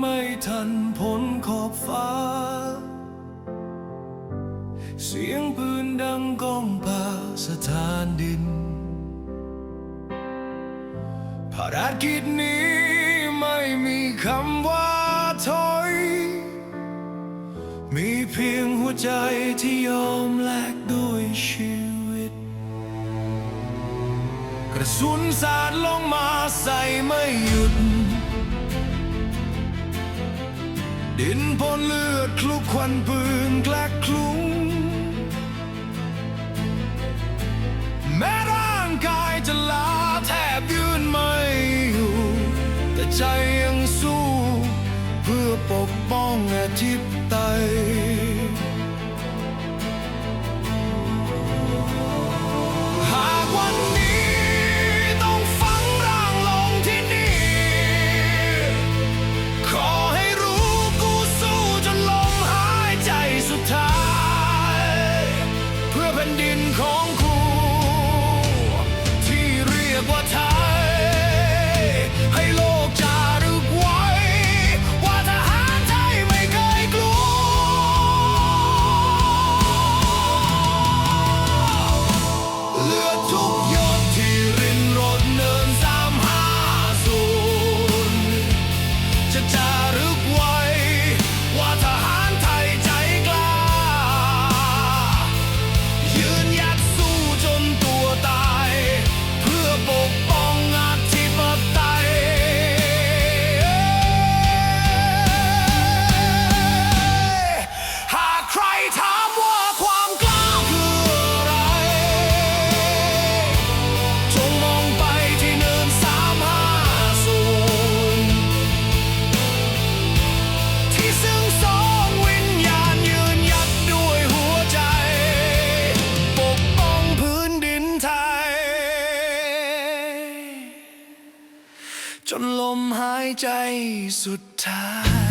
ไม่ทันพ้นขอบฟ้า เสียงปืนดังก้องป่าสถานดิน ภารกิจนี้ไม่มีคำว่าถอย มีเพียงหัวใจที่ยอมแลกด้วยชีวิต กระสุนสาดลงมาใส่ไม่หยุด ดินปนเลือดคลุกควันปืนแกลกคลุ้งแม้ร่างกายจะลาแทบยืนไม่อยู่ แต่ใจยังสู้ เพื่อปกป้องอาทิตย์ไตย จนลมหายใจสุดท้าย